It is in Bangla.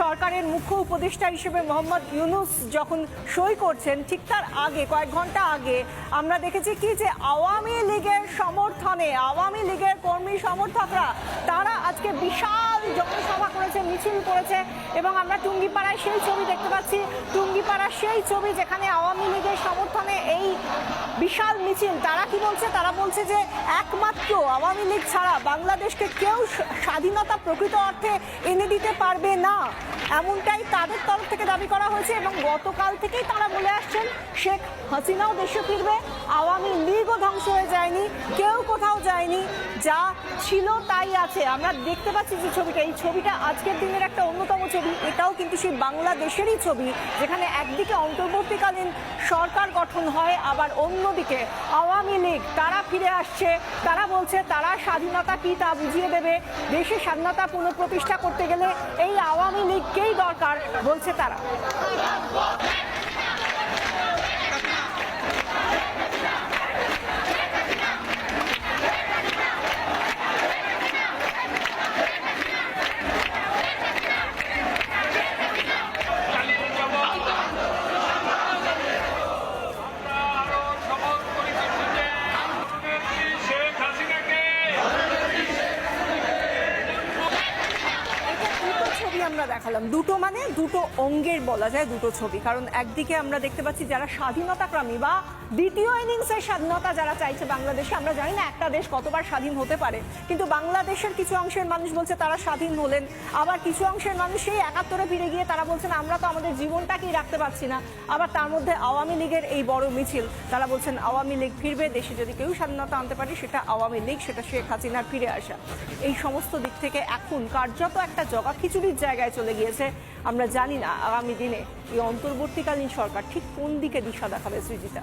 সরকারের মুখ্য উপদেষ্টা হিসেবে মোহাম্মদ ইউনুস যখন সই করছেন, ঠিক তার আগে, কয়েক ঘণ্টা আগে, আমরা দেখেছি কি যে আওয়ামী লীগের সমর্থনে, আওয়ামী লীগের কর্মী সমর্থকরা, তারা আজকে বিশাল জনসভা করেছে, মিছিল করেছে এবং আমরা টুঙ্গিপাড়ায় সেই ছবি দেখতে পাচ্ছি। টুঙ্গিপাড়ার সেই ছবি যেখানে আওয়ামী লীগের সমর্থনে এই বিশাল মিছিল, তারা কি বলছে? তারা বলছে যে একমাত্র আওয়ামী লীগ ছাড়া বাংলাদেশকে কেউ স্বাধীনতা প্রকৃত অর্থে এনে দিতে পারবে না। এমনটাই তাদের তরফ থেকে দাবি করা হয়েছে এবং গতকাল থেকেই তারা বলে আসছেন, শেখ হাসিনাও দেশে ফিরবে, আওয়ামী লীগও ধ্বংস হয়ে যায়নি, কেউ কোথাও যায়নি। যা ছিল তাই আছে। আমরা দেখতে পাচ্ছি যে ছবিটা। এই ছবিটা আজকের দিনের একটা অন্যতম ছবি। এটাও কিন্তু সেই বাংলাদেশেরই ছবি, যেখানে একদিকে অন্তর্বর্তীকালীন সরকার গঠন হয়, আবার অন্যদিকে আওয়ামী লীগ। তারা ফিরে আসছে। তারা বলছে, তারা স্বাধীনতা কি তা বুঝিয়ে দেবে? দেশের স্বাধীনতা পুনঃপ্রতিষ্ঠা করতে গেলে এই আওয়ামী লীগকেই দরকার, বলছে তারা। আমরা দেখালাম। দুটো মানে দুটো অঙ্গের বলা যায়, দুটো ছবি। কারণ একদিকে আমরা দেখতে পাচ্ছি যারা স্বাধীনতাকামী বা দ্বিতীয় ইনিংসের স্বাধীনতা যারা চাইছে বাংলাদেশে, আমরা জানি না একটা দেশ কতবার স্বাধীন হতে পারে। কিন্তু বাংলাদেশের কিছু অংশের মানুষ বলছে তারা স্বাধীন হলেন। আবার কিছু অংশের মানুষ সেই একাত্তরে ফিরে গিয়ে তারা বলছেন, আমরা তো আমাদের জীবনটাকেই রাখতে পারছি না। আবার তার মধ্যে আওয়ামী লীগের এই বড় মিছিল, তারা বলছেন, আওয়ামী লীগ ফিরবে, দেশে যদি কেউ স্বাধীনতা আনতে পারে, সেটা আওয়ামী লীগ, সেটা শেখ হাসিনার ফিরে আসা। এই সমস্ত দিক থেকে এখন কার্যত একটা জগা খিচুড়ির জায়গায় চলে গিয়েছে। আমরা জানি না আগামী দিনে এই অন্তর্বর্তীকালীন সরকার ঠিক কোন দিকে দিশা দেখাবে সৃজিতা?